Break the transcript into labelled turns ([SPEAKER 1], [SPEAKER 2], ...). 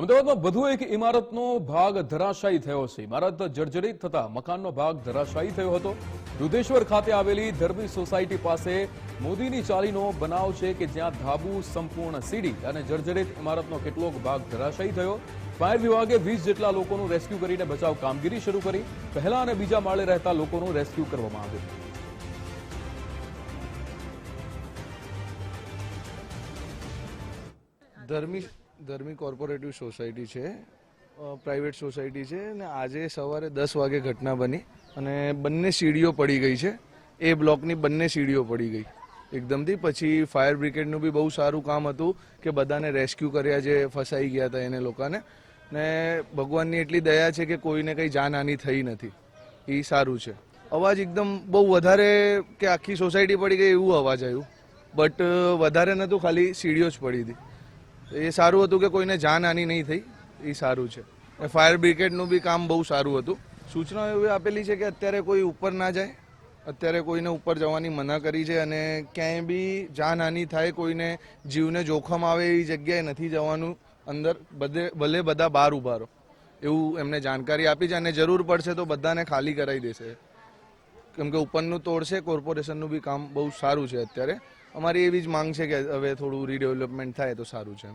[SPEAKER 1] અમદાવાદમાં વધુ એક ઇમારતનો ભાગ ધરાશાયી થયો છે. ઇમારત જર્જરિત થતા મકાનનો ભાગ ધરાશાયી થયો હતો. દુધેશ્વર ખાતે આવેલી ધર્મી સોસાયટી પાસે મોદીની ચાલીનો બનાવ છે કે જ્યાં ધાબુ સંપૂર્ણ સીડી અને જર્જરિત ઇમારતનો કેટલોક ભાગ ધરાશાયી થયો. ફાયર વિભાગે વીસ જેટલા લોકોનું રેસ્ક્યુ કરીને બચાવ કામગીરી શરૂ કરી. પહેલા અને બીજા માળે રહેતા લોકોનું રેસ્ક્યુ કરવામાં આવ્યું.
[SPEAKER 2] ધર્મી ધર્મી કોર્પોરેટિવ સોસાયટી છે પ્રાઇવેટ સોસાયટી છે અને આજે સવારે દસ વાગે ઘટના બની અને બંને સીડીઓ પડી ગઈ છે. એ બ્લોકની બંને સીડીઓ પડી ગઈ. એકદમથી પછી ફાયર બ્રિગેડનું બી બહુ સારું કામ હતું કે બધાને રેસ્ક્યુ કર્યા જે ફસાઈ ગયા હતા એને લોકોને. ને ભગવાનની એટલી દયા છે કે કોઈને કંઈ જાનહાની થઈ નથી. એ સારું છે. અવાજ એકદમ બહુ વધારે કે આખી સોસાયટી પડી ગઈ એવું અવાજ આવ્યું. બટ વધારે નહોતું, ખાલી સીડીઓ જ પડી હતી. એ સારું હતું કે કોઈને જાનહાની નહીં થઈ, એ સારું છે. એ ફાયર બ્રિગેડનું બી કામ બહુ સારું હતું. સૂચનાઓ એવી આપેલી છે કે અત્યારે કોઈ ઉપર ના જાય, અત્યારે કોઈને ઉપર જવાની મના કરી છે અને ક્યાંય બી જાનહાની થાય, કોઈને જીવને જોખમ આવે એવી જગ્યાએ નથી જવાનું, અંદર બધે, ભલે બધા બહાર ઊભા રહો. એવું એમને જાણકારી આપી છે અને જરૂર પડશે તો બધાને ખાલી કરાવી દેશે. કેમ કે ઉપરનું તોડશે, કોર્પોરેશનનું બી કામ બહુ સારું છે અત્યારે. અમારી એવી જ માંગ છે કે હવે થોડું રીડેવલપમેન્ટ થાય તો સારું છે